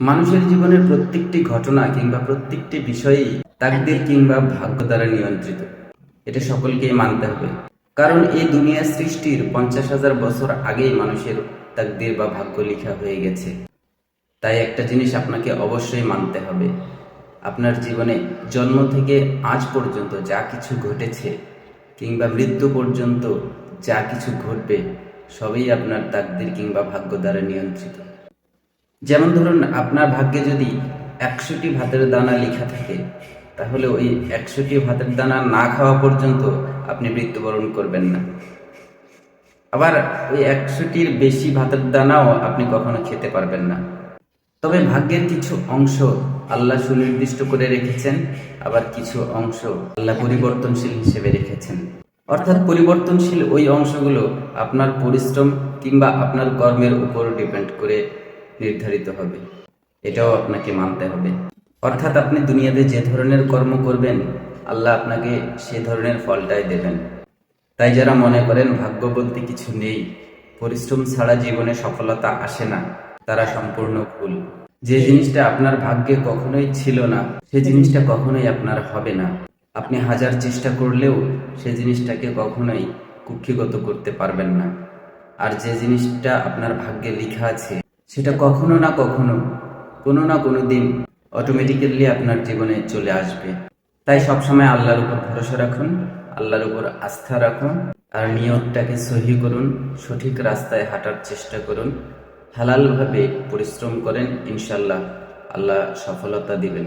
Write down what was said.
মানুষের জীবনের প্রত্যেকটি ঘটনা কিংবা প্রত্যেকটি বিষয়ই তাকদির কিংবা ভাগ্য দ্বারা নিয়ন্ত্রিত। এটা সকলকেই মানতে হবে। কারণ এই দুনিয়া সৃষ্টির পঞ্চাশ হাজার বছর আগেই মানুষের তাকদির বা ভাগ্য লেখা হয়ে গেছে। তাই একটা জিনিস আপনাকে অবশ্যই মানতে হবে। আপনার জীবনে জন্ম থেকে আজ পর্যন্ত যা কিছু ঘটেছে কিংবা মৃত্যু পর্যন্ত যা কিছু ঘটবে সবই আপনার তাকদির কিংবা ভাগ্য দ্বারা নিয়ন্ত্রিত। যেমন ধরুন আপনার ভাগ্যে যদি একশোটি ভাতের দানা লেখা থাকে, তাহলে ওই একশোটি ভাতের দানা না খাওয়া পর্যন্ত আপনি মৃত্যুবরণ করবেন না। আবার ওই একশোটির বেশি ভাতের দানাও আপনি কখনো খেতে পারবেন না। তবে ভাগ্যের কিছু অংশ আল্লাহ সুনির্দিষ্ট করে রেখেছেন, আবার কিছু অংশ আল্লাহ পরিবর্তনশীল হিসেবে রেখেছেন। অর্থাৎ পরিবর্তনশীল ওই অংশগুলো আপনার পরিশ্রম কিংবা আপনার কর্মের উপর ডিপেন্ড করে নির্ধারিত হবে। এটাও আপনাকে মানতে হবে। অর্থাৎ আপনি দুনিয়াতে যে ধরনের কর্ম করবেন, আল্লাহ আপনাকে সে ধরনের ফলটাই দেবেন। তাই যারা মনে করেন ভাগ্য বলতে কিছু নেই, পরিশ্রম ছাড়া জীবনে সফলতা আসে না, তারা সম্পূর্ণ ভুল। যে জিনিসটা আপনার ভাগ্যে কখনোই ছিল না, সে জিনিসটা কখনোই আপনার হবে না। আপনি হাজার চেষ্টা করলেও সে জিনিসটাকে কখনোই কুক্ষিগত করতে পারবেন না। আর যে জিনিসটা আপনার ভাগ্যে লেখা আছে সেটা কখনো না কখনো, কোনো না কোনো দিন অটোমেটিক্যালি আপনার জীবনে চলে আসবে। তাই সবসময় আল্লাহর উপর ভরসা রাখুন, আল্লাহর উপর আস্থা রাখুন, আর নিয়তটাকে সহি করুন, সঠিক রাস্তায় হাঁটার চেষ্টা করুন, হালালভাবে পরিশ্রম করেন ইনশাল্লাহ আল্লাহ সফলতা দিবেন।